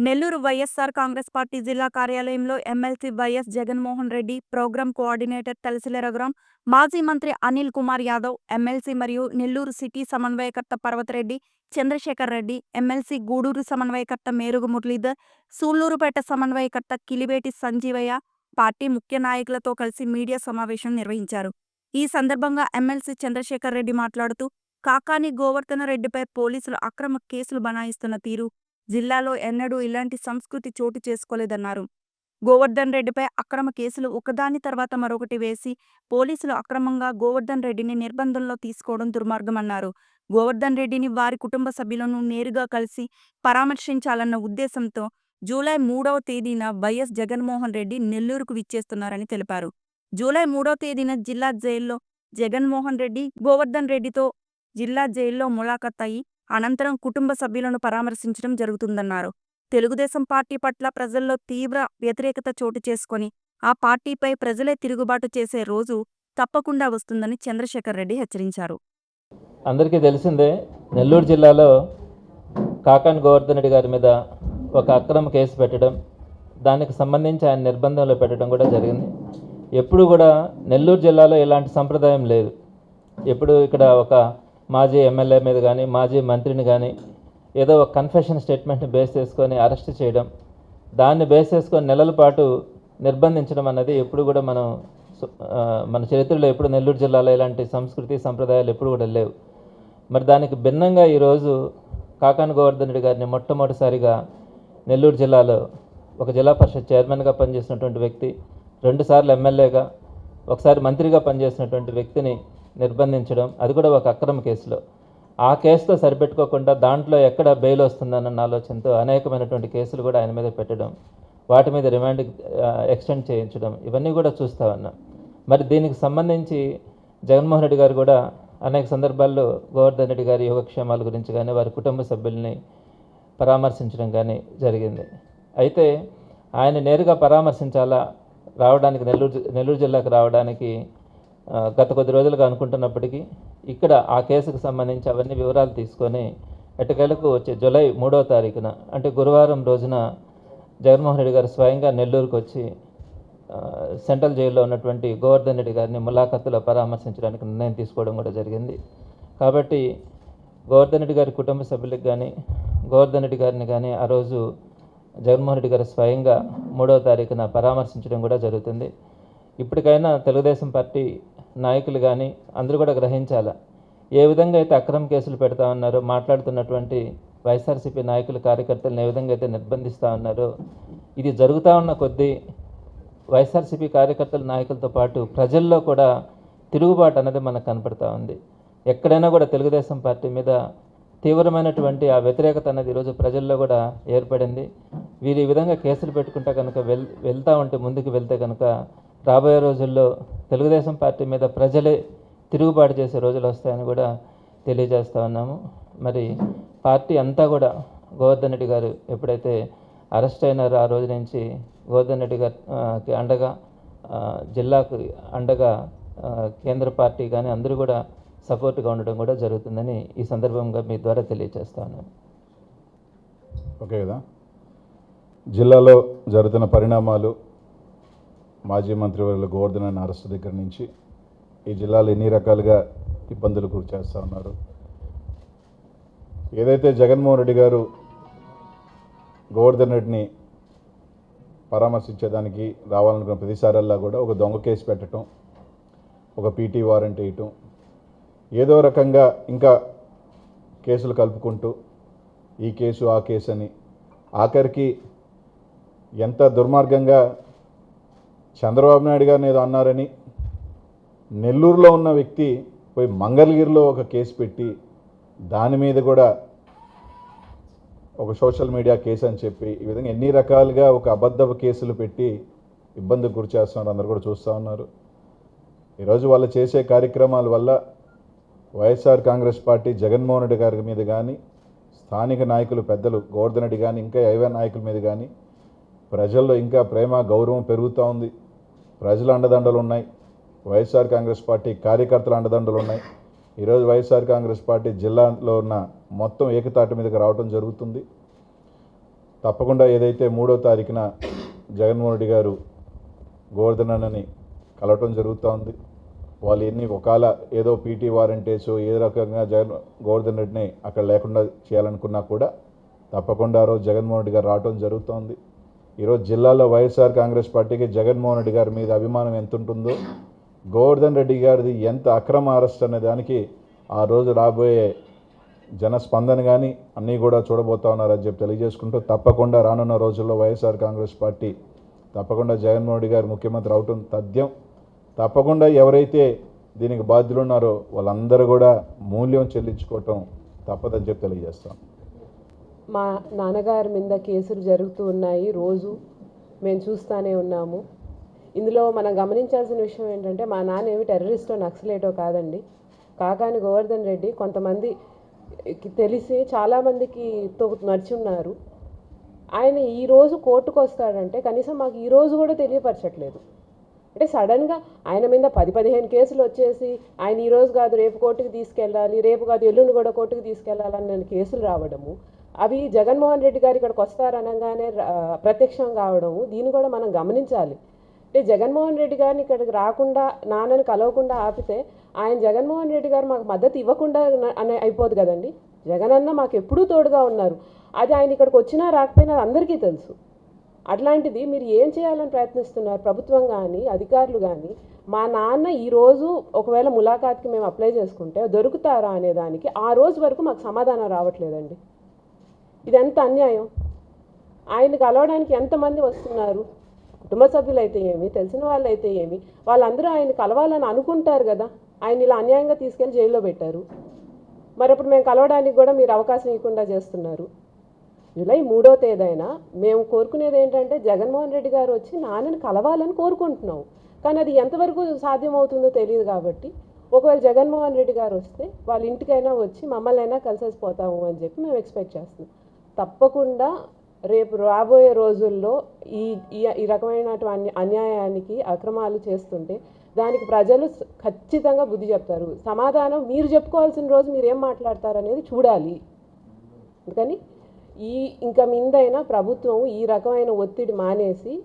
Nellore YSR Congress party జిల్లా కార్యాలయంలో MLC YS Jaganmohan Reddy program coordinator Talasila Raghuram మాజీ మంత్రి అనిల్ కుమార్ యాదవ్ ఎమ్మెల్సీ మరియు నెల్లూరు సిటీ సమన్వయకర్త పర్వతరెడ్డి చంద్రశేఖర్ రెడ్డి ఎమ్మెల్సీ గూడూరు సమన్వయకర్త మేరుగు మురళీధర్ సూళ్ళూరుపేట సమన్వయకర్త కిలివేటి సంజీవయ్య పార్టీ ముఖ్య నాయకులతో కలిసి మీడియా సమావేశం నిర్వహించారు. ఈ సందర్భంగా ఎమ్మెల్సీ చంద్రశేఖర్ రెడ్డి మాట్లాడుతూ కాకాని గోవర్ధన రెడ్డిపై పోలీసులు అక్రమ కేసులు బనాయిస్తున్న తీరు జిల్లాలో ఎన్నడూ ఇలాంటి సంస్కృతి చోటు చేసుకోలేదన్నారు. గోవర్ధన్ రెడ్డిపై అక్రమ కేసులు ఒకదాని తర్వాత మరొకటి వేసి పోలీసులు అక్రమంగా గోవర్ధన్ రెడ్డిని నిర్బంధంలో తీసుకోవడం దుర్మార్గమన్నారు. గోవర్ధన్ రెడ్డిని వారి కుటుంబ సభ్యులను నేరుగా కలిసి పరామర్శించాలన్న ఉద్దేశంతో జూలై మూడవ తేదీన వైఎస్ జగన్మోహన్ రెడ్డి నెల్లూరుకు విచ్చేస్తున్నారని తెలిపారు. జూలై మూడవ తేదీన జిల్లా జైల్లో జగన్మోహన్ రెడ్డి గోవర్ధన్ రెడ్డితో జిల్లా జైల్లో ములాఖత్ అయి అనంతరం కుటుంబ సభ్యులను పరామర్శించడం జరుగుతుందన్నారు. తెలుగుదేశం పార్టీ పట్ల ప్రజల్లో తీవ్ర వ్యతిరేకత చోటు చేసుకొని ఆ పార్టీపై ప్రజలే తిరుగుబాటు చేసే రోజు తప్పకుండా వస్తుందని చంద్రశేఖర్ రెడ్డి హెచ్చరించారు. అందరికీ తెలిసిందే నెల్లూరు జిల్లాలో కాకాన్ గోవర్ధన్ రెడ్డి గారి మీద ఒక అక్రమ కేసు పెట్టడం దానికి సంబంధించి ఆయన నిర్బంధంలో పెట్టడం కూడా జరిగింది. ఎప్పుడు కూడా నెల్లూరు జిల్లాలో ఇలాంటి సంప్రదాయం లేదు. ఎప్పుడు ఇక్కడ ఒక మాజీ ఎమ్మెల్యే మీద కానీ మాజీ మంత్రిని కానీ ఏదో ఒక కన్ఫెషన్ స్టేట్మెంట్ని బేస్ చేసుకొని అరెస్ట్ చేయడం దాన్ని బేస్ చేసుకొని నెలల పాటు నిర్బంధించడం అన్నది ఎప్పుడు కూడా మనం మన చరిత్రలో ఎప్పుడు నెల్లూరు జిల్లాలో ఇలాంటి సంస్కృతి సంప్రదాయాలు ఎప్పుడు కూడా లేవు. మరి దానికి భిన్నంగా ఈరోజు కాకాని గోవర్ధన్ రెడ్డి గారిని మొట్టమొదటిసారిగా నెల్లూరు జిల్లాలో ఒక జిల్లా పరిషత్ చైర్మన్గా పనిచేసినటువంటి వ్యక్తి రెండుసార్లు ఎమ్మెల్యేగా ఒకసారి మంత్రిగా పనిచేసినటువంటి వ్యక్తిని నిర్బంధించడం. అది కూడా ఒక అక్రమ కేసులో. ఆ కేసుతో సరిపెట్టుకోకుండా దాంట్లో ఎక్కడ బెయిల్ వస్తుందన్న ఆలోచనతో అనేకమైనటువంటి కేసులు కూడా ఆయన మీద పెట్టడం వాటి మీద రిమాండ్ ఎక్స్టెండ్ చేయించడం ఇవన్నీ కూడా చూస్తా ఉన్నాం. మరి దీనికి సంబంధించి జగన్మోహన్ రెడ్డి గారు కూడా అనేక సందర్భాల్లో గోవర్ధన్ రెడ్డి గారి యోగక్షేమాల గురించి కానీ వారి కుటుంబ సభ్యుల్ని పరామర్శించడం కానీ జరిగింది. అయితే ఆయన నేరుగా పరామర్శించాలా? రావడానికి నెల్లూరు జి- నెల్లూరు జిల్లాకు రావడానికి గత కొద్ది రోజులుగా అనుకుంటున్నప్పటికీ ఇక్కడ ఆ కేసుకు సంబంధించి అవన్నీ వివరాలు తీసుకొని ఎట్టకేలకు వచ్చే జూలై మూడో తారీఖున అంటే గురువారం రోజున జగన్మోహన్ రెడ్డి గారు స్వయంగా నెల్లూరుకు వచ్చి సెంట్రల్ జైల్లో ఉన్నటువంటి గోవర్ధన్ రెడ్డి గారిని ములాఖత్తులో పరామర్శించడానికి నిర్ణయం తీసుకోవడం కూడా జరిగింది. కాబట్టి గోవర్ధన్ రెడ్డి గారి కుటుంబ సభ్యులకు కానీ గోవర్ధన్ రెడ్డి గారిని కానీ ఆ రోజు జగన్మోహన్ రెడ్డి గారు స్వయంగా మూడవ తారీఖున పరామర్శించడం కూడా జరుగుతుంది. ఇప్పటికైనా తెలుగుదేశం పార్టీ నాయకులు కానీ అందరూ కూడా గ్రహించాలా? ఏ విధంగా అయితే అక్రమ కేసులు పెడతా ఉన్నారో మాట్లాడుతున్నటువంటి వైఎస్ఆర్సీపీ నాయకులు కార్యకర్తలను ఏ విధంగా అయితే నిర్బంధిస్తూ ఉన్నారో ఇది జరుగుతూ ఉన్న కొద్దీ వైఎస్ఆర్సీపీ కార్యకర్తల నాయకులతో పాటు ప్రజల్లో కూడా తిరుగుబాటు అనేది మనకు కనపడతా ఉంది. ఎక్కడైనా కూడా తెలుగుదేశం పార్టీ మీద తీవ్రమైనటువంటి ఆ వ్యతిరేకత అనేది ఈరోజు ప్రజల్లో కూడా ఏర్పడింది. వీరు ఈ విధంగా కేసులు పెట్టుకుంటే కనుక వెల్ వెళ్తూ ఉంటే ముందుకు వెళ్తే కనుక రాబోయే రోజుల్లో తెలుగుదేశం పార్టీ మీద ప్రజలే తిరుగుబాటు చేసే రోజులు వస్తాయని కూడా తెలియజేస్తా ఉన్నాము. మరి పార్టీ అంతా కూడా గోవర్ధన్ రెడ్డి గారు ఎప్పుడైతే అరెస్ట్ అయినారో ఆ రోజు నుంచి గోవర్ధన్ రెడ్డి గారికి అండగా జిల్లాకు అండగా కేంద్ర పార్టీ కానీ అందరూ కూడా సపోర్ట్గా ఉండడం కూడా జరుగుతుందని ఈ సందర్భంగా మీ ద్వారా తెలియజేస్తాను ఓకే కదా. జిల్లాలో జరుగుతున్న పరిణామాలు మాజీ మంత్రివర్యులు గోవర్ధన్ అరెస్ట్ దగ్గర నుంచి ఈ జిల్లాలో ఎన్ని రకాలుగా ఇబ్బందులు గురి చేస్తూ ఉన్నారు? ఏదైతే జగన్మోహన్ రెడ్డి గారు గోవర్ధన్ రెడ్డిని పరామర్శించేదానికి రావాలనుకున్న ప్రతిసారల్లా కూడా ఒక దొంగ కేసు పెట్టడం ఒక పీటీ వారెంట్ వేయటం ఏదో రకంగా ఇంకా కేసులు కలుపుకుంటూ ఈ కేసు ఆ కేసు అని ఆఖరికి ఎంత దుర్మార్గంగా చంద్రబాబు నాయుడు గారిని ఏదో అన్నారని నెల్లూరులో ఉన్న వ్యక్తి పోయి మంగళగిరిలో ఒక కేసు పెట్టి దాని మీద కూడా ఒక సోషల్ మీడియా కేసు అని చెప్పి ఈ విధంగా ఎన్ని రకాలుగా ఒక అబద్ధపు కేసులు పెట్టి ఇబ్బందికి గురి చేస్తున్నారు అందరు కూడా చూస్తూ ఉన్నారు. ఈరోజు వాళ్ళు చేసే కార్యక్రమాల వల్ల వైఎస్ఆర్ కాంగ్రెస్ పార్టీ జగన్మోహన్ రెడ్డి గారి మీద కానీ స్థానిక నాయకులు పెద్దలు గోవర్ధన్ రెడ్డి కానీ ఇంకా ఏవే నాయకుల మీద కానీ ప్రజల్లో ఇంకా ప్రేమ గౌరవం పెరుగుతూ ఉంది. ప్రజల అండదండలు ఉన్నాయి. వైఎస్ఆర్ కాంగ్రెస్ పార్టీ కార్యకర్తల అండదండలు ఉన్నాయి. ఈరోజు వైఎస్ఆర్ కాంగ్రెస్ పార్టీ జిల్లాలో ఉన్న మొత్తం ఏకతాటి మీదకి రావడం జరుగుతుంది. తప్పకుండా ఏదైతే మూడో తారీఖున జగన్మోహన్ రెడ్డి గారు గోవర్ధనని కలవటం జరుగుతూ ఉంది. వాళ్ళు ఎన్ని ఒకవేళ ఏదో పీటీ వారంటేసో ఏ రకంగా జగన్ గోవర్ధన్ రెడ్డిని అక్కడ లేకుండా చేయాలనుకున్నా కూడా తప్పకుండా ఆ రోజు జగన్మోహన్ రెడ్డి గారు రావటం జరుగుతోంది ఈరోజు జిల్లాలో వైఎస్ఆర్ కాంగ్రెస్ పార్టీకి జగన్మోహన్ రెడ్డి గారి మీద అభిమానం ఎంత ఉంటుందో గోవర్ధన్ రెడ్డి గారిది ఎంత అక్రమ అరెస్ట్ అనే దానికి ఆ రోజు రాబోయే జనస్పందన కానీ అన్నీ కూడా చూడబోతా ఉన్నారని చెప్పి తెలియజేసుకుంటూ తప్పకుండా రానున్న రోజుల్లో వైఎస్ఆర్ కాంగ్రెస్ పార్టీ తప్పకుండా జగన్మోహన్ రెడ్డి గారు ముఖ్యమంత్రి అవటం తథ్యం. తప్పకుండా ఎవరైతే దీనికి బాధ్యులు ఉన్నారో వాళ్ళందరూ కూడా మూల్యం చెల్లించుకోవటం తప్పదని చెప్పి తెలియజేస్తాం. మా నాన్నగారి మీద కేసులు జరుగుతూ ఉన్నాయి రోజు. మేము చూస్తూనే ఉన్నాము. ఇందులో మనం గమనించాల్సిన విషయం ఏంటంటే మా నాన్న ఏమి టెర్రరిస్టో నక్సలేటో కాదండి. కాకాని గోవర్ధన్ రెడ్డి కొంతమంది తెలిసి చాలామందికి తో నడిచి ఉన్నారు. ఆయన ఈ రోజు కోర్టుకు వస్తాడంటే కనీసం మాకు ఈరోజు కూడా తెలియపరచట్లేదు. అంటే సడన్గా ఆయన మీద పది పదిహేను కేసులు వచ్చేసి ఆయన ఈ రోజు కాదు రేపు కోర్టుకు తీసుకెళ్ళాలి రేపు కాదు ఎల్లుండి కూడా కోర్టుకు తీసుకెళ్ళాలని కేసులు రావడము అవి జగన్మోహన్ రెడ్డి గారు ఇక్కడికి వస్తారనగానే ప్రత్యక్షం కావడము దీన్ని కూడా మనం గమనించాలి. అంటే జగన్మోహన్ రెడ్డి గారిని ఇక్కడికి రాకుండా నాన్నని కలవకుండా ఆపితే ఆయన జగన్మోహన్ రెడ్డి గారు మాకు మద్దతు ఇవ్వకుండా అనే అయిపోదు కదండి. అన్న మాకు ఎప్పుడూ తోడుగా ఉన్నారు. అది ఆయన ఇక్కడికి వచ్చినా రాకపోయినా అది అందరికీ తెలుసు. అట్లాంటిది మీరు ఏం చేయాలని ప్రయత్నిస్తున్నారు? ప్రభుత్వం కానీ అధికారులు కానీ మా నాన్న ఈరోజు ఒకవేళ ములాఖాత్కి మేము అప్లై చేసుకుంటే దొరుకుతారా అనే దానికి ఆ రోజు వరకు మాకు సమాధానం రావట్లేదండి. ఇది ఎంత అన్యాయం? ఆయన కలవడానికి ఎంతమంది వస్తున్నారు? కుటుంబ సభ్యులు అయితే ఏమి? తెలిసిన వాళ్ళు అయితే ఏమి? వాళ్ళందరూ ఆయన కలవాలని అనుకుంటారు కదా. ఆయన ఇలా అన్యాయంగా తీసుకెళ్ళి జైల్లో పెట్టారు. మరి అప్పుడు మేము కలవడానికి కూడా మీరు అవకాశం ఇవ్వకుండా చేస్తున్నారు. జూలై మూడో తేదైనా మేము కోరుకునేది ఏంటంటే జగన్మోహన్ రెడ్డి గారు వచ్చి నాన్నని కలవాలని కోరుకుంటున్నాం. కానీ అది ఎంతవరకు సాధ్యమవుతుందో తెలియదు కాబట్టి ఒకవేళ జగన్మోహన్ రెడ్డి గారు వస్తే వాళ్ళ ఇంటికైనా వచ్చి మమ్మల్ని అయినా కలిసేసిపోతాము అని చెప్పి మేము ఎక్స్పెక్ట్ చేస్తున్నాం. తప్పకుండా రేపు రాబోయే రోజుల్లో ఈ ఈ- ఈ రకమైనటువంటి అన్యాయానికి అక్రమాలు చేస్తుంటే దానికి ప్రజలు ఖచ్చితంగా బుద్ధి చెప్తారు. సమాధానం మీరు చెప్పుకోవాల్సిన రోజు మీరు ఏం మాట్లాడతారనేది చూడాలి. అందుకని ఈ ఇంకా మిందైనా ప్రభుత్వం ఈ రకమైన ఒత్తిడి మానేసి